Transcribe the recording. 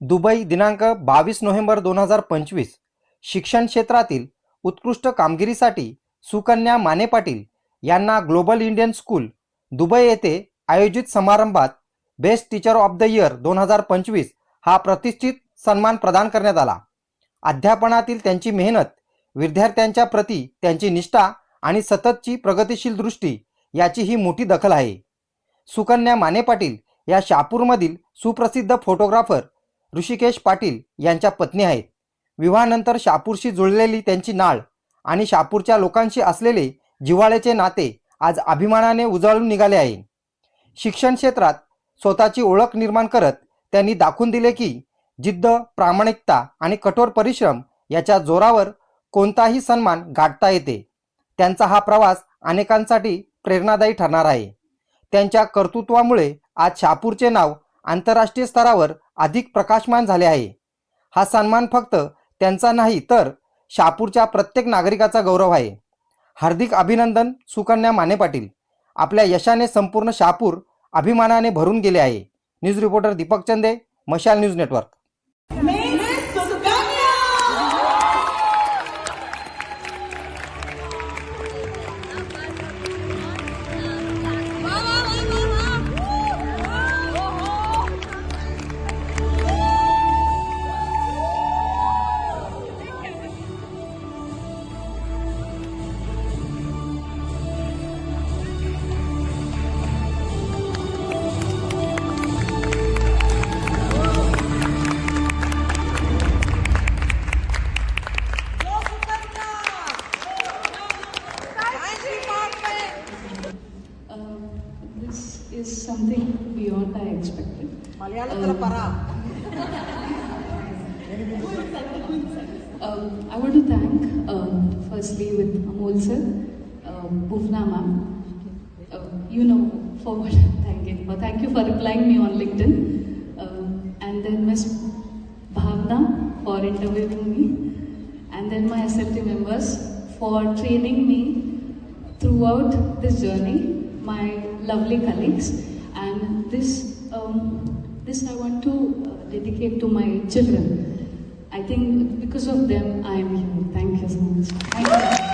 Dubai दिनांक बावीस November दोन हजार पंचवीस. शिक्षण क्षेत्रातील उत्कृष्ट कामगिरीसाठी सुकन्या माने पाटील यांना ग्लोबल इंडियन स्कूल दुबई येथे आयोजित समारंभात best teacher of the year दोन हजार पंचवीस हा प्रतिष्ठित सन्मान प्रदान करण्यात आला. अध्यापनातील त्यांची मेहनत विद्यार्थ्यांच्या प्रती त्यांची निष्ठा आणि सततची प्रगतिशील दृष्टी याची ही मोठी दखल आहे. सुकन्या माने पाटील या शापूरमधील सुप्रसिद्ध फोटोग्राफर ऋषिकेश पाटील यांच्या पत्नी आहेत. विवाहानंतर शापूरशी जुळलेली त्यांची नाळ आणि शापूरच्या लोकांशी असलेले जिव्हाळ्याचे नाते आज अभिमानाने उजळून निघाले आहे. शिक्षण क्षेत्रात स्वतःची ओळख निर्माण करत त्यांनी दाखवून दिले की जिद्द प्रामाणिकता आणि कठोर परिश्रम याच्या जोरावर कोणताही सन्मान गाठता येते. त्यांचा हा प्रवास अनेकांसाठी प्रेरणादायी ठरणार आहे. त्यांच्या कर्तृत्वामुळे आज शापूरचे नाव आंतरराष्ट्रीय स्तरावर अधिक प्रकाशमान झाले आहे. हा सन्मान फक्त त्यांचा नाही तर शापूरच्या प्रत्येक नागरिकाचा गौरव आहे. हार्दिक अभिनंदन सुकन्या माने पाटील. आपल्या यशाने संपूर्ण शापूर अभिमानाने भरून गेले आहे. News reporter Deepak Chande Mashaal news network. is something beyond I expected. മലയാളത്തിലെ പറ Um, I want to thank, um, firstly, with Amol sir, um, Bhuvna ma'am. Uh, you know for what I'm thanking. But thank you for replying me on LinkedIn. Um, and then Miss Bhavna for interviewing me. And then my SLT members for training me throughout this journey. My lovely colleagues. And this, um, this I want to uh, dedicate to my children. I think because of them, I am here. Thank you so much.